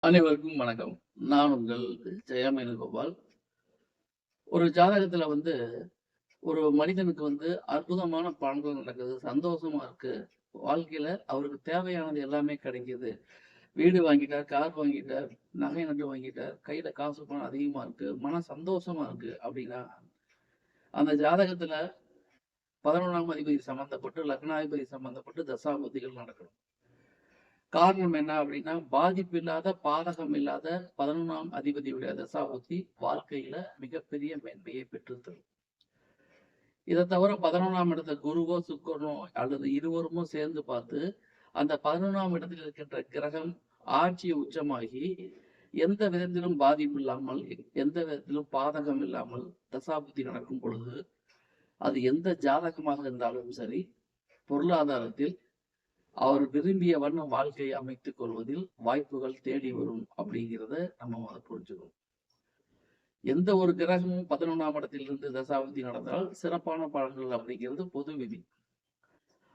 அனைவருக்கும் வணக்கம். நான் உங்கள் ஜெயமேனுகோபால். ஒரு ஜாதகத்துல வந்து, ஒரு மனிதனுக்கு வந்து அற்புதமான பலன்கள் நடக்குது. சந்தோஷமா இருக்கு. வாழ்க்கையில அவருக்கு தேவையானது எல்லாமே கிடைக்குது. வீடு வாங்கிட்டார், கார் வாங்கிட்டார், நகை நட்டு வாங்கிட்டார், கையில காசு பணம் அதிகமா இருக்கு. மன சந்தோஷமா இருக்கு அப்படின்னா, அந்த ஜாதகத்துல 11ஆம் அதிபதி சம்பந்தப்பட்டு, லக்னாதிபதி சம்பந்தப்பட்டு தசாபதிகள் நடக்கணும். காரணம் என்ன அப்படின்னா, பாதிப்பில்லாத, பாதகம் இல்லாத 11ஆம் அதிபதியுடைய தசாபுத்தி வாழ்க்கையில மிகப்பெரிய மேன்மையை பெற்றுத்தரும் இதை தவிர 11ஆம் இடத்த குருவோ, சுக்கரனோ அல்லது இருவருமோ சேர்ந்து பார்த்து, அந்த 11ஆம் இடத்தில் இருக்கின்ற கிரகம் ஆட்சி உச்சமாகி, எந்த விதத்திலும் பாதிப்பு இல்லாமல், எந்த விதத்திலும் பாதகம் இல்லாமல் தசாபுத்தி நடக்கும் பொழுது, அது எந்த ஜாதகமாக இருந்தாலும் சரி, பொருளாதாரத்தில் அவர் விரும்பிய வண்ணம் வாழ்க்கையை அமைத்துக் கொள்வதில் வாய்ப்புகள் தேடி வரும் அப்படிங்கிறத நம்ம அதை புரிஞ்சுக்கணும். எந்த ஒரு கிரகமும் 11ஆம் இடத்திலிருந்து தசாவதி நடந்தால் சிறப்பான பலன்கள் அப்படிங்கிறது பொது விதி.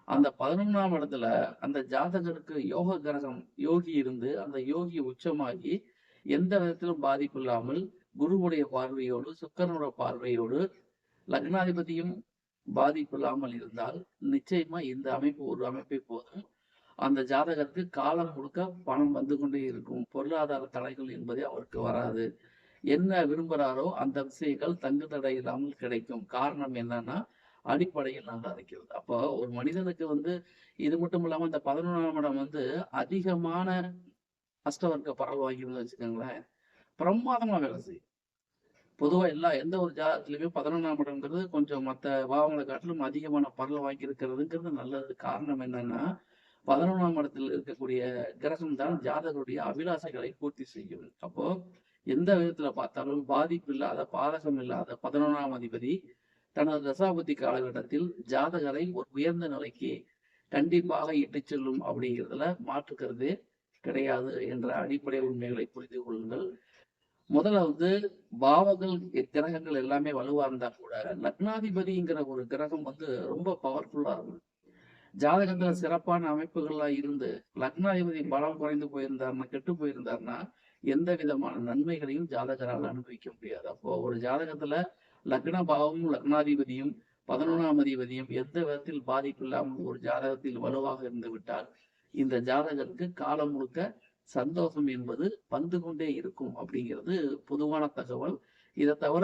அந்த 11ஆம் இடத்துல அந்த ஜாதகருக்கு யோக கிரகம் யோகி இருந்து, அந்த யோகி உச்சமாகி, எந்த விதத்திலும் பாதிப்பு இல்லாமல் குருவுடைய பார்வையோடு, சுக்கரனுடைய பார்வையோடு, லக்னாதிபதியும் பாதிப்பு இல்லாமல் இருந்தால், நிச்சயமா இந்த அமைப்பு ஒரு அமைப்பை போதும். அந்த ஜாதகத்துக்கு காலம் முழுக்க பணம் வந்து கொண்டே இருக்கும். பொருளாதார தடைகள் என்பதே அவருக்கு வராது. என்ன விரும்புகிறாரோ அந்த விஷயங்கள் தங்கு தடை இல்லாமல் கிடைக்கும். காரணம் என்னன்னா, அடிப்படையில் நல்லா இருக்கிறது. அப்போ ஒரு மனிதனுக்கு வந்து இது மட்டும் இல்லாமல் இந்த 11ஆம் இடம் வந்து அதிகமான அஷ்டவர்க்க பரவல் வாங்கிருந்து வச்சுக்கோங்களேன், பிரமாதமா வேலை செய்யும். பொதுவாக எல்லா எந்த ஒரு ஜாதகத்துலையுமே பதினொன்றாம் இடம்ங்கிறது கொஞ்சம் மற்ற பாவங்களை காட்டிலும் அதிகமான பரவல் வாங்கியிருக்கிறதுங்கிறது நல்லது. காரணம் என்னன்னா, 11ஆம் இடத்தில் இருக்கக்கூடிய கிரகம் தான் ஜாதகருடைய அபிலாசைகளை பூர்த்தி செய்யும். அப்போ எந்த விதத்துல பார்த்தாலும் பாதிப்பு இல்லாத, பாதகம் இல்லாத 11ஆம் அதிபதி தனது தசாபதி காலகட்டத்தில் ஜாதகரை ஒரு உயர்ந்த நிலைக்கு கண்டிப்பாக இட்டுச் செல்லும் அப்படிங்கிறதுல மாற்றுக்கிறது கிடையாது என்ற அடிப்படை உண்மைகளை புரிந்து கொள்ளுங்கள். முதலாவது பாவங்கள், கிரகங்கள் எல்லாமே வலுவா இருந்தா கூட, லக்னாதிபதிங்கிற ஒரு கிரகம் வந்து ரொம்ப பவர்ஃபுல்லா இருக்கும். ஜாதகத்துல சிறப்பான அமைப்புகள்லாம் இருந்து, லக்னாதிபதி பலம் குறைந்து போயிருந்தாருன்னா, கெட்டு போயிருந்தாருன்னா, எந்த விதமான நன்மைகளையும் ஜாதகரால் அனுபவிக்க முடியாது. அப்போ ஒரு ஜாதகத்துல லக்ன பாவமும், லக்னாதிபதியும், 11ஆம் அதிபதியும் எந்த விதத்தில் பாதிப்பு இல்லாமல் ஒரு ஜாதகத்தில் வலுவாக இருந்து விட்டால், இந்த ஜாதகருக்கு காலம் முழுக்க சந்தோஷம் என்பது வந்து கொண்டே இருக்கும் அப்படிங்கிறது பொதுவான தகவல். இதை தவிர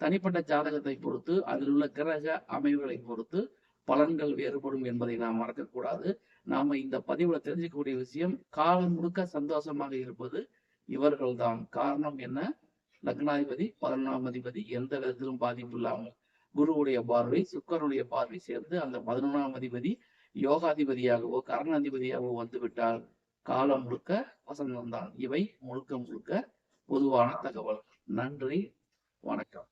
தனிப்பட்ட ஜாதகத்தை பொறுத்து, அதில் உள்ள கிரக அமைவுகளை பொறுத்து பலன்கள் வேறுபடும் என்பதை நாம் மறக்கக்கூடாது. நாம இந்த பதிவுல தெரிஞ்சுக்கக்கூடிய விஷயம், காலம் முழுக்க சந்தோஷமாக இருப்பது இவர்கள்தான். காரணம் என்ன? லக்னாதிபதி, 11ஆம் அதிபதி எந்த விதத்திலும் பாதிப்பு இல்லாமல், குருவுடைய பார்வை, சுக்கிரனுடைய பார்வை சேர்ந்து அந்த 11ஆம் அதிபதி யோகாதிபதியாகவோ, கரணாதிபதியாகவோ வந்துவிட்டால், காலம் முழுக்க வசந்தம்தான் இவை முழுக்க முழுக்க பொதுவான தகவல். நன்றி, வணக்கம்.